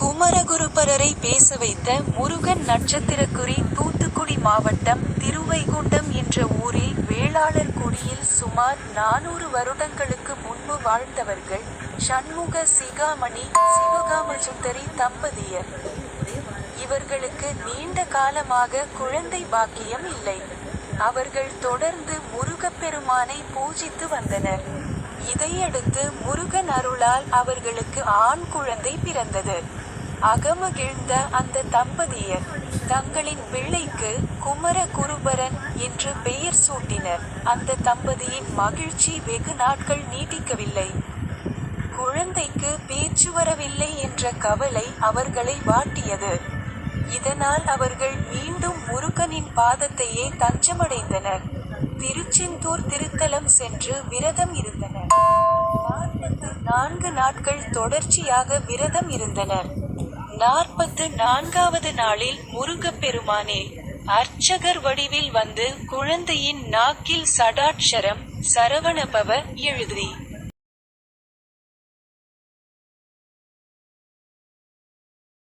குமரகுருபரரை பேச வைத்த முருகன் நட்சத்திரக்குறி தூத்துக்குடி மாவட்டம் திருவைகுண்டம் என்ற ஊரில் வேளாளர் குடியில் சுமார் நானூறு வருடங்களுக்கு முன்பு வாழ்ந்தவர்கள் சண்முக சிகாமணி சிவகாமசுந்தரி தம்பதியர். இவர்களுக்கு நீண்ட காலமாக குழந்தை பாக்கியம் இல்லை. அவர்கள் தொடர்ந்து முருகப்பெருமானை பூஜித்து வந்தனர். இதையடுத்து முருகன் அருளால் அவர்களுக்கு ஆண் குழந்தை பிறந்தது. அகமகிழ்ந்த அந்த தம்பதியர் தங்களின் பிள்ளைக்கு குமர குருபரன் என்று பெயர் சூட்டினர். அந்த தம்பதியின் மகிழ்ச்சி வெகு நாட்கள் நீடிக்கவில்லை. குழந்தைக்கு பேச்சு வரவில்லை என்ற கவலை அவர்களை வாட்டியது. இதனால் அவர்கள் மீண்டும் முருகனின் பாதத்தையே தஞ்சமடைந்தனர். திருச்செந்தூர் திருத்தலம் சென்று விரதம் இருந்தனர். நான்கு நாட்கள் தொடர்ச்சியாக விரதம் இருந்தனர். நாற்பத்து நான்காவது நாளில் முருகப்பெருமானே அர்ச்சகர் வடிவில் வந்து குழந்தையின் நாக்கில் சடாட்சரம் சரவணபவ எழுதி